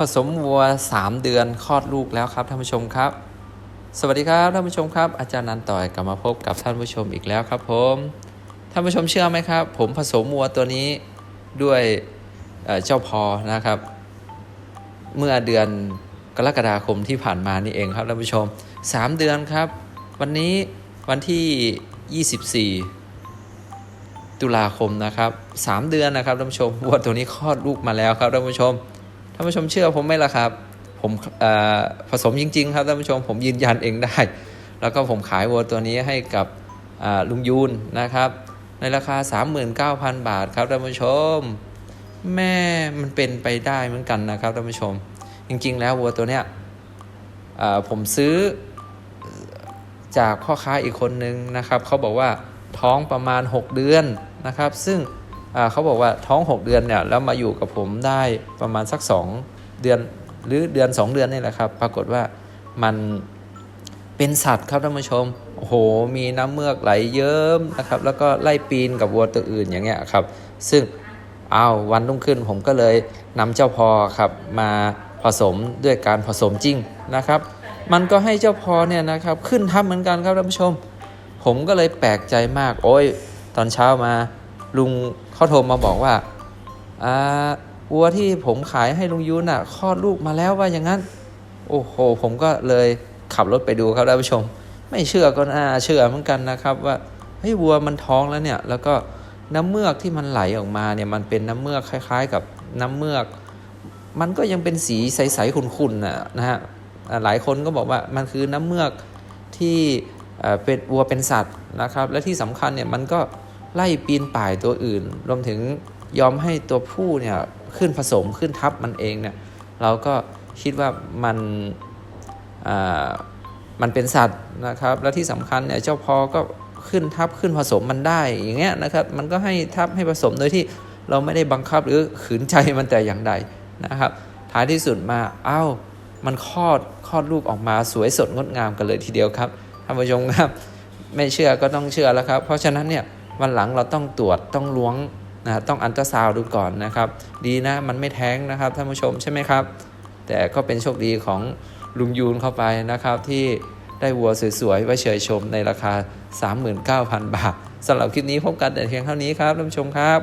ผสมวัว 3 เดือนคลอดลูกแล้วครับท่านผู้ชมครับ สวัสดีครับท่านผู้ชมครับ อาจารย์นันต่อยกลับมาพบกับท่านผู้ชมอีกแล้วครับผมท่านผู้ชมเชื่อไหมครับ ผมผสมวัวตัวนี้ด้วยเเจ้าพอนะครับ เมื่อเดือนกรกฎาคมที่ผ่านมานี่เองครับท่านผู้ชม 3 เดือนครับ วันนี้วันที่ 24 ตุลาคมนะครับ 3 เดือนนะครับท่านผู้ชมวัวตัวนี้คลอดลูกมาแล้วครับท่านผู้ชม ท่านผู้ชมเชื่อผมไหมล่ะครับ ผมผสมจริง ๆ ครับท่านผู้ชมผมยืนยันเองได้ แล้วก็ผมขายวัวตัวนี้ให้กับลุงยูนนะครับ ในราคา 39,000 บาทครับท่านผู้ชม แม่มันเป็นไปได้เหมือนกันนะครับท่านผู้ชม จริง ๆ แล้ววัวตัวเนี้ยผมซื้อจากพ่อค้าอีกคนนึงนะครับเขาบอกว่าท้องประมาณ 6 เดือนนะครับ ซึ่ง เขาบอกว่าท้อง 6 เดือนเนี่ยแล้วมาอยู่กับผมได้ประมาณสัก 2 เดือนหรือเดือน 2 เดือนนี่แหละครับ ปรากฏว่ามันเป็นสัตว์ครับท่านผู้ชมโอ้โหมีน้ำเมือกไหลเยิ้มนะครับ แล้วก็ไล่ปีนกับวัวตัวอื่นอย่างเงี้ยครับ ซึ่งอ้าววันรุ่งขึ้นผมก็เลยนำเจ้าพอครับมาผสมด้วยการผสมจริงนะครับ มันก็ให้เจ้าพอเนี่ยนะครับขึ้นทับเหมือนกันครับท่านผู้ชม ผมก็เลยแปลกใจมาก โอ้ย ตอนเช้ามาลุง เขาโทรมาบอกว่าอ่าวัวที่ผมขายให้ลุงยูนน่ะคลอดลูกมาแล้วว่าอย่างนั้น โอ้โห ผมก็เลยขับรถไปดูครับท่านผู้ชม ไม่เชื่อก็น่าเชื่อเหมือนกันนะครับ ว่าเฮ้ยวัวมันท้องแล้วเนี่ย แล้วก็น้ำเมือกที่มันไหลออกมาเนี่ยมันเป็นน้ำเมือกคล้าย ๆ กับน้ำเมือก มันก็ยังเป็นสีใสๆขุ่นๆนะนะฮะหลายคนก็บอกว่ามันคือน้ำเมือกที่เอ่อเป็นวัวเป็นสัตว์นะครับ และที่สำคัญเนี่ยมันก็ ไล่ปีนป่ายตัวอื่น รวมถึงยอมให้ตัวผู้เนี่ยขึ้นผสมขึ้นทับมันเองเนี่ยเราก็คิดว่ามันอ่ามันเป็นสัตว์นะครับ และที่สำคัญเนี่ยเจ้าพอก็ขึ้นทับขึ้นผสมมันได้อย่างเงี้ยนะครับ มันก็ให้ทับให้ผสมโดยที่เราไม่ได้บังคับหรือขืนใจมันแต่อย่างใดนะครับ ท้ายที่สุดมาอ้าวมันคลอดคลอดลูกออกมาสวยสดงดงามกันเลยทีเดียวครับท่านผู้ชมครับ ไม่เชื่อก็ต้องเชื่อแล้วครับ เพราะฉะนั้นเนี่ย วันหลังเราต้องตรวจต้องล้วงนะต้องอันตราซาวดูก่อนนะครับ ดีนะมันไม่แท้งนะครับท่านผู้ชมใช่ไหมครับ แต่ก็เป็นโชคดีของลุงยูนเข้าไปนะครับที่ได้วัวสวยๆไว้เฉยชมในราคา 39,000 บาทสำหรับคลิปนี้พบกันแต่เพียงเท่านี้ครับท่านผู้ชมครับ